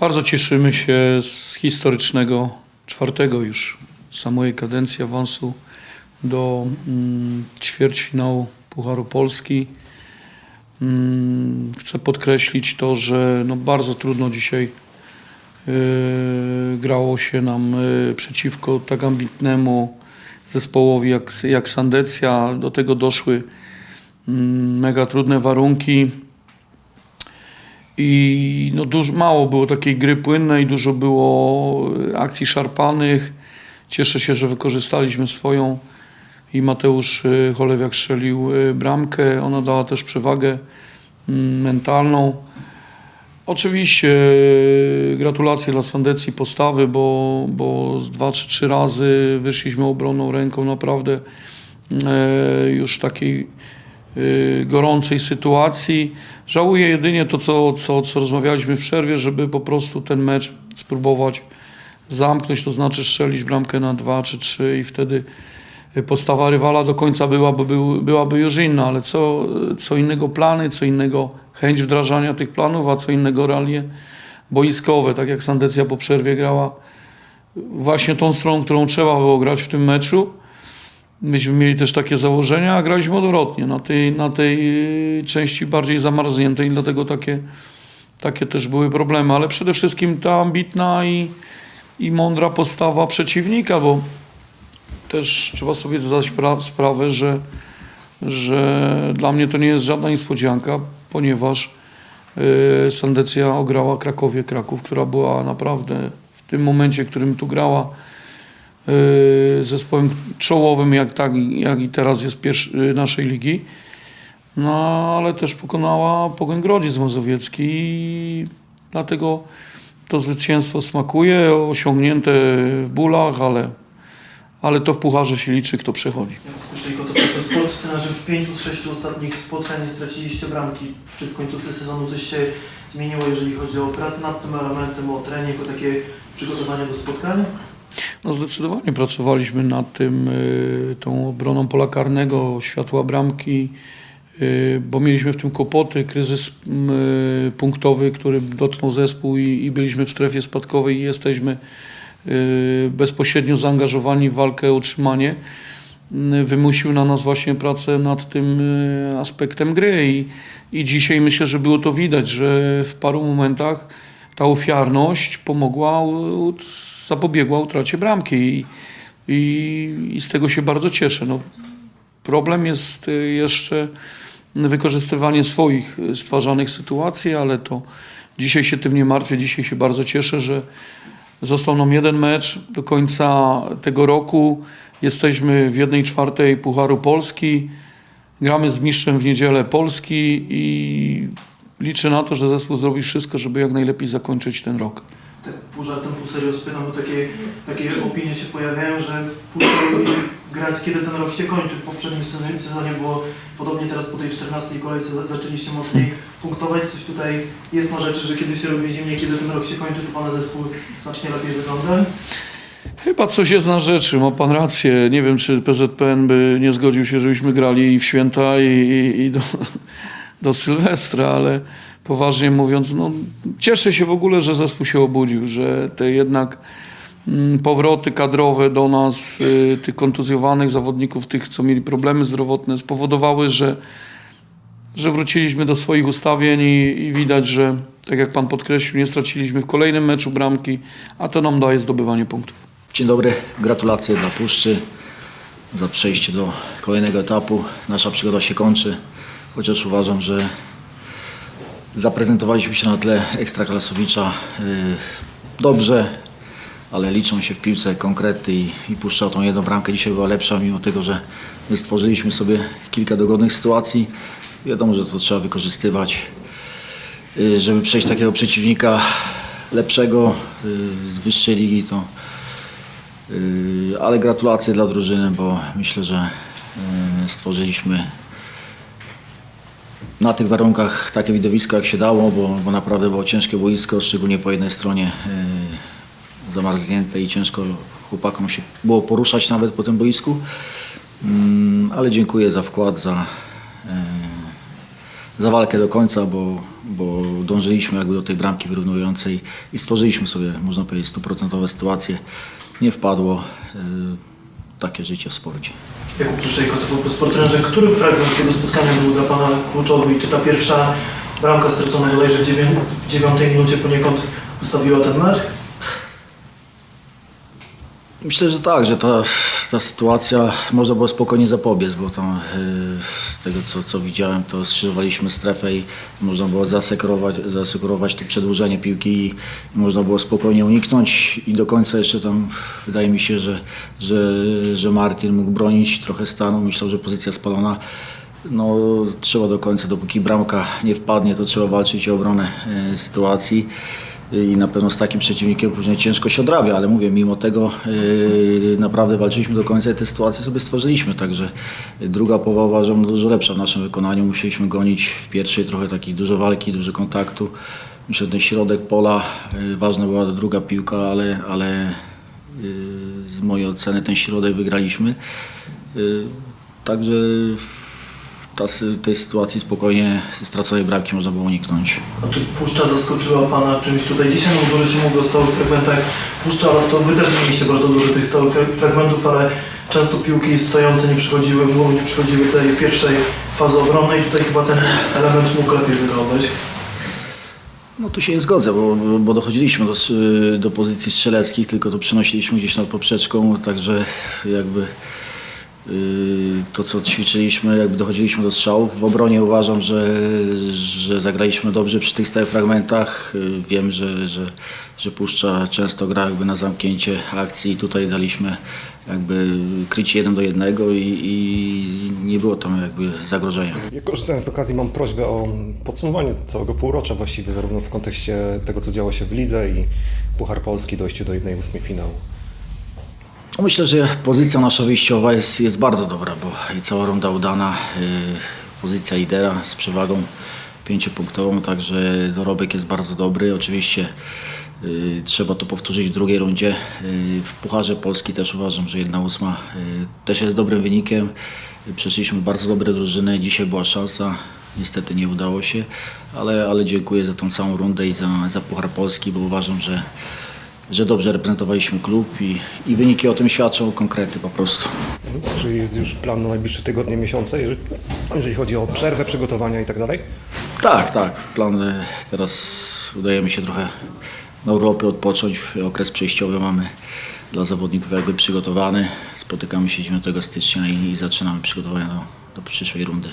Bardzo cieszymy się z historycznego czwartego już samej kadencji awansu do mm, ćwierćfinału Pucharu Polski. Mm, chcę podkreślić to, że no bardzo trudno dzisiaj yy, grało się nam yy, przeciwko tak ambitnemu zespołowi jak, jak Sandecja. Do tego doszły mm, mega trudne warunki. I no dużo, mało było takiej gry płynnej, dużo było e, akcji szarpanych. Cieszę się, że wykorzystaliśmy swoją i Mateusz e, Cholewiak strzelił e, bramkę. Ona dała też przewagę mm, mentalną. Oczywiście gratulacje dla Sandecji postawy, bo, bo dwa czy trzy razy wyszliśmy obronną ręką naprawdę już takiej gorącej sytuacji. Żałuję jedynie to, co, co, co rozmawialiśmy w przerwie, żeby po prostu ten mecz spróbować zamknąć, to znaczy strzelić bramkę na dwa czy trzy i wtedy y, postawa rywala do końca byłaby, był, byłaby już inna, ale co, co innego plany, co innego chęć wdrażania tych planów, a co innego realie boiskowe, tak jak Sandecja po przerwie grała właśnie tą stroną, którą trzeba było grać w tym meczu. Myśmy mieli też takie założenia, a graliśmy odwrotnie, na tej, na tej y, części bardziej zamarzniętej, dlatego takie, takie też były problemy, ale przede wszystkim ta ambitna i, i mądra postawa przeciwnika, bo też trzeba sobie zdać pra- sprawę, że, że dla mnie to nie jest żadna niespodzianka, ponieważ y, Sandecja ograła Krakowie Kraków, która była naprawdę w tym momencie, w którym tu grała, zespołem czołowym, jak, tak, jak i teraz jest pierwszy, y, naszej ligi. No, ale też pokonała Pogoń Grodziec Mazowiecki i dlatego to zwycięstwo smakuje, osiągnięte w bólach, ale, ale to w pucharze się liczy, kto przechodzi. Kuszejko to trenerzy w pięciu z sześciu ostatnich spotkań straciliście bramki. Czy w końcówce sezonu coś się zmieniło, jeżeli chodzi o pracę nad tym elementem, o trening, o takie przygotowanie do spotkań? No zdecydowanie pracowaliśmy nad tym, y, tą obroną pola karnego, światła bramki, y, bo mieliśmy w tym kłopoty, kryzys y, punktowy, który dotknął zespół i, byliśmy w strefie spadkowej i jesteśmy bezpośrednio zaangażowani w walkę o utrzymanie. Wymusił na nas właśnie pracę nad tym aspektem gry i, i dzisiaj myślę, że było to widać, że w paru momentach ta ofiarność pomogła, zapobiegła utracie bramki i, i, i z tego się bardzo cieszę. No, problem jest y, jeszcze wykorzystywanie swoich y, stwarzanych sytuacji, ale to dzisiaj się tym nie martwię, dzisiaj się bardzo cieszę, że został nam jeden mecz do końca tego roku. Jesteśmy w jednej czwartej Pucharu Polski. Gramy z mistrzem w niedzielę Polski i liczę na to, że zespół zrobi wszystko, żeby jak najlepiej zakończyć ten rok. Tak pół żartem, pół serio spytam, bo takie, takie opinie się pojawiają, że serio grać kiedy ten rok się kończy. W poprzednim sezonie, było podobnie teraz po tej 14 kolejce za- zaczęliście mocniej punktować. Coś tutaj jest na rzeczy, że kiedy się robi zimnie, kiedy ten rok się kończy, to Pana zespół znacznie lepiej wygląda. Chyba coś jest na rzeczy, ma pan rację. Nie wiem, czy PZPN by nie zgodził się, żebyśmy grali i w święta, i, i, i do, do Sylwestra, ale poważnie mówiąc, no, cieszę się w ogóle, że zespół się obudził, że te jednak mm, powroty kadrowe do nas, y, tych kontuzjowanych zawodników, tych, co mieli problemy zdrowotne, spowodowały, że, że wróciliśmy do swoich ustawień i, i widać, że tak jak pan podkreślił, nie straciliśmy w kolejnym meczu bramki, a to nam daje zdobywanie punktów. Dzień dobry, gratulacje dla Puszczy za przejście do kolejnego etapu. Nasza przygoda się kończy, chociaż uważam, że zaprezentowaliśmy się na tle ekstraklasowicza yy, dobrze, ale liczą się w piłce konkrety i, i tą jedną bramkę dzisiaj była lepsza, mimo tego, że my stworzyliśmy sobie kilka dogodnych sytuacji. Wiadomo, że to trzeba wykorzystywać, yy, żeby przejść takiego przeciwnika lepszego yy, z wyższej ligi, to ale gratulacje dla drużyny, bo myślę, że stworzyliśmy na tych warunkach takie widowisko jak się dało, bo, bo naprawdę było ciężkie boisko, szczególnie po jednej stronie yy, zamarznięte i ciężko chłopakom się było poruszać nawet po tym boisku. Mm, Ale dziękuję za wkład, za, yy, za walkę do końca, bo, bo dążyliśmy jakby do tej bramki wyrównującej i stworzyliśmy sobie, można powiedzieć, stuprocentowe sytuacje. Nie wpadło. y, Takie życie w sporcie. Jakub Pluszejko, TVP Sport Trenerze, który fragment tego spotkania był dla Pana kluczowy i czy ta pierwsza bramka stracona bodajże w dziewię- w dziewiątej minucie poniekąd ustawiła ten mecz? Myślę, że tak, że ta, ta sytuacja można było spokojnie zapobiec, bo tam y, z tego co, co widziałem, to skrzyżowaliśmy strefę i można było zasekurować, zasekurować to przedłużenie piłki i można było spokojnie uniknąć. I do końca jeszcze tam wydaje mi się, że, że, że Martin mógł bronić, trochę stanu, myślał, że pozycja spalona. No, trzeba do końca, dopóki bramka nie wpadnie, to trzeba walczyć o obronę y, sytuacji i na pewno z takim przeciwnikiem później ciężko się odrabia, ale mówię, mimo tego yy, naprawdę walczyliśmy do końca i te sytuacje sobie stworzyliśmy, także druga połowa uważam dużo lepsza. W naszym wykonaniu, musieliśmy gonić w pierwszej trochę takiej dużo walki, dużo kontaktu, myślę, ten środek pola, yy, ważna była druga piłka, ale, ale yy, z mojej oceny ten środek wygraliśmy, yy, także ta, tej sytuacji spokojnie straconej bramki można było uniknąć. A czy Puszcza zaskoczyła Pana czymś tutaj dzisiaj? No dużo się mówi o stałych fragmentach Puszcza, ale to Wy też mieliście bardzo dużo tych stałych fra- fragmentów, ale często piłki stojące nie przychodziły, nie przychodziły tej pierwszej fazy obronnej. Tutaj chyba ten element mógł lepiej wyglądać. No tu się nie zgodzę, bo, bo- dochodziliśmy do, do pozycji strzeleckich, tylko to przenosiliśmy gdzieś nad poprzeczką, także jakby to co ćwiczyliśmy, jakby dochodziliśmy do strzałów. W obronie uważam, że, że zagraliśmy dobrze przy tych stałych fragmentach. Yy, Wiem, że, że, że Puszcza często gra jakby na zamknięcie akcji. Tutaj daliśmy jakby krycie jeden do jednego i, i nie było tam jakby zagrożenia. Ja korzystając z okazji mam prośbę o podsumowanie całego półrocza właściwie, zarówno w kontekście tego, co działo się w lidze i Puchar Polski, dojściu do jednej ósmej finału. No Myślę, że pozycja nasza wyjściowa jest, jest bardzo dobra, bo i cała runda udana, y, pozycja lidera z przewagą pięciopunktową, także dorobek jest bardzo dobry. Oczywiście y, trzeba to powtórzyć w drugiej rundzie. Y, w Pucharze Polski też uważam, że jedna ósma y, też jest dobrym wynikiem. Przeszliśmy bardzo dobre drużyny, dzisiaj była szansa. Niestety nie udało się, ale, ale dziękuję za tą całą rundę i za, za Puchar Polski, bo uważam, że że dobrze reprezentowaliśmy klub i, i wyniki o tym świadczą, konkrety po prostu. Czy jest już plan na najbliższe tygodnie, miesiące, jeżeli, jeżeli chodzi o przerwę, przygotowania i tak dalej? Tak, tak. Plan e, teraz udaje mi się trochę na Europę odpocząć. Okres przejściowy mamy dla zawodników jakby przygotowany. Spotykamy się 9 stycznia i, i zaczynamy przygotowania do, do przyszłej rundy.